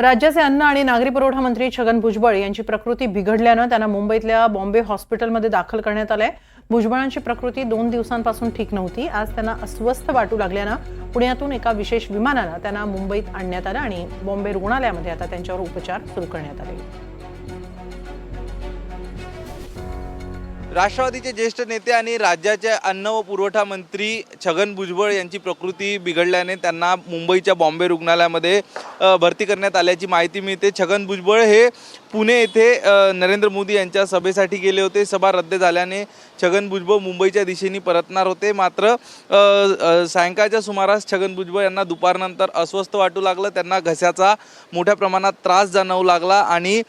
राज्याचे अन्न आणि नागरी पुरवठा मंत्री छगन भुजबळ यांची प्रकृती बिघडल्यानं त्यांना मुंबईतल्या बॉम्बे हॉस्पिटलमध्ये दाखल करण्यात आलंय. भुजबळांची प्रकृती दोन दिवसांपासून ठीक नव्हती. आज त्यांना अस्वस्थ वाटू लागल्यानं पुण्यातून एका विशेष विमानानं त्यांना मुंबईत आणण्यात आलं आणि बॉम्बे रुग्णालयामध्ये आता त्यांच्यावर उपचार सुरू करण्यात आले. राष्ट्रवादीचे ज्येष्ठ नेते आणि राज्याचे अन्न व पुरवठा मंत्री छगन भुजबळ यांची प्रकृती बिघडल्याने त्यांना मुंबईच्या बॉम्बे रुग्णालयामध्ये भरती करण्यात आल्याची माहिती मिळते. छगन भुजबळ हे पुणे येथे नरेंद्र मोदी यांच्या सभेसाठी गेले होते. सभा रद्द झाल्याने छगन भुजबळ मुंबईच्या दिशेने परतणार होते. मात्र सायंकाळच्या सुमारास छगन भुजबळ यांना दुपारनंतर अस्वस्थ वाटू लागलं. त्यांना घशाचा मोठ्या प्रमाणात त्रास जाणवू लागला आणि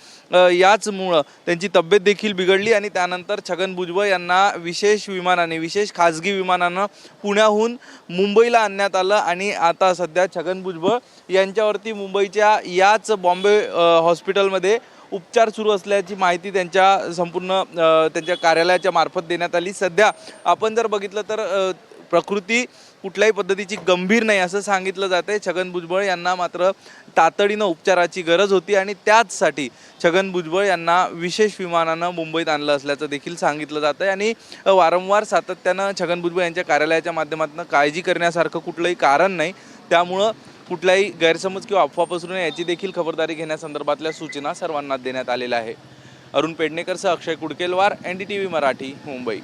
याचमुळं त्यांची तब्येत देखील बिघडली आणि त्यानंतर छगन भुजबळ यांना विशेष विमानाने विशेष खाजगी विमानानं पुण्याहून मुंबईला आणण्यात आलं आणि आता सध्या छगन भुजबळ यांच्यावरती मुंबईच्या याच बॉम्बे हॉस्पिटलमध्ये उपचार सुरू असल्याची माहिती त्यांच्या संपूर्ण त्यांच्या कार्यालयाच्या मार्फत देण्यात आली. सध्या आपण जर बघितलं तर प्रकृती कुठल्याही पद्धतीची गंभीर नाही असं सांगितलं जाते छगन भुजबळ यांना मात्र तातडीनं उपचाराची गरज होती आणि त्याचसाठी छगन भुजबळ यांना विशेष विमानानं मुंबईत आणलं असल्याचं देखील सांगितलं जातं आहे आणि वारंवार सातत्यानं छगन भुजबळ यांच्या कार्यालयाच्या माध्यमातून काळजी करण्यासारखं कुठलंही कारण नाही. त्यामुळं कुठलाही गैरसमज किंवा अफवा पसरू नये याची देखील खबरदारी घेण्यासंदर्भातल्या सूचना सर्वांना देण्यात आलेल्या आहे. Arun पेडणेकरसह Akshay Kudkelwar N D T V Marathi Mumbai.